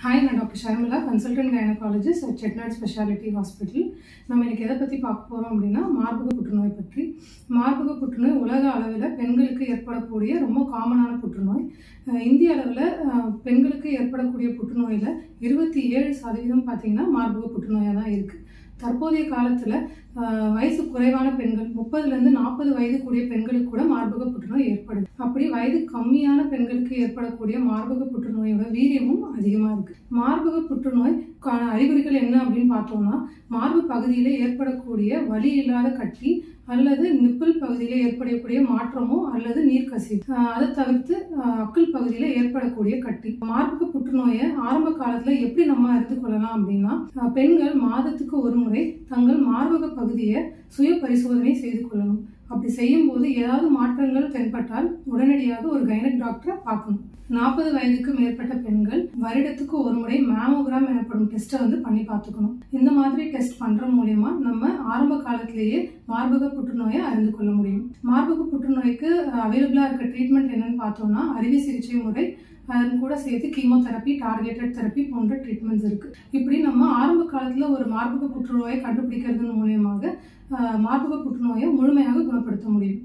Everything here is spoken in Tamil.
ஹாய் நான் doctor Sharmila consultant gynaecologist at Chettinad speciality hospital நம்ம இன்றைக்கி எதை பற்றி பார்க்க போகிறோம் அப்படின்னா மார்பக புற்றுநோய் பற்றி. மார்பக புற்றுநோய் உலக அளவில் பெண்களுக்கு ஏற்படக்கூடிய ரொம்ப காமனான புற்றுநோய். இந்திய அளவில் பெண்களுக்கு ஏற்படக்கூடிய புற்றுநோயில் இருபத்தி ஏழு சதவீதம் பார்த்தீங்கன்னா மார்பக புற்றுநோயாக தான் இருக்குது தற்போதைய காலத்தில் வயசு குறைவான பெண்கள் முப்பதுலேருந்து நாற்பது வயது கூடிய பெண்களுக்கு கூட மார்பக புற்றுநோய் ஏற்படுது. அப்படி வயது கம்மியான பெண்களுக்கு ஏற்படக்கூடிய மார்பக புற்றுநோயோட வீரியமும் அதிகமாக இருக்கு. மார்பக புற்றுநோய் அறிகுறிகள் என்ன அப்படின்னு பார்த்தோம்னா மார்பு பகுதியில் ஏற்படக்கூடிய வலி இல்லாத கட்டி அல்லது நிப்பிள் பகுதியில் ஏற்படக்கூடிய மாற்றமோ அல்லது நீர்க்கசிவு அதை தவிர்த்து அக்குள் பகுதியில் ஏற்படக்கூடிய கட்டி. மார்பக புற்றுநோயை ஆரம்ப காலத்தில் எப்படி நம்ம அறிந்து கொள்ளலாம் அப்படின்னா பெண்கள் மாதத்துக்கு ஒரு முறை தங்கள் மார்பக பகுதியை சுய பரிசோதனை செய்து கொள்ளணும். அப்படி செய்யும் போது ஏதாவது மாற்றங்கள் தென்பட்டால் உடனடியாக ஒரு கைனக் டாக்டரை பார்க்கணும். நாற்பது வயதுக்கு மேற்பட்ட பெண்கள் வருடத்துக்கு ஒரு முறை மேமோகிராம் எனப்படும் டெஸ்ட்டை வந்து பண்ணி பார்த்துக்கணும். இந்த மாதிரி டெஸ்ட் பண்ணுற மூலயமா நம்ம ஆரம்ப காலத்திலேயே மார்பக புற்றுநோயை அறிந்து கொள்ள முடியும். மார்பக புற்றுநோய்க்கு அவைலபிளாக இருக்க ட்ரீட்மெண்ட் என்னன்னு பார்த்தோம்னா அறுவை சிகிச்சை முறை அதன் கூட சேர்த்து கீமோதெரப்பி டார்கெட்டட் தெரப்பி போன்ற ட்ரீட்மெண்ட்ஸ் இருக்குது இப்படி நம்ம ஆரம்ப காலத்தில் ஒரு மார்பக புற்றுநோயை கண்டுபிடிக்கிறது மூலயமாக மார்பக புற்றுநோயை முழுமையாக குணப்படுத்த முடியும்.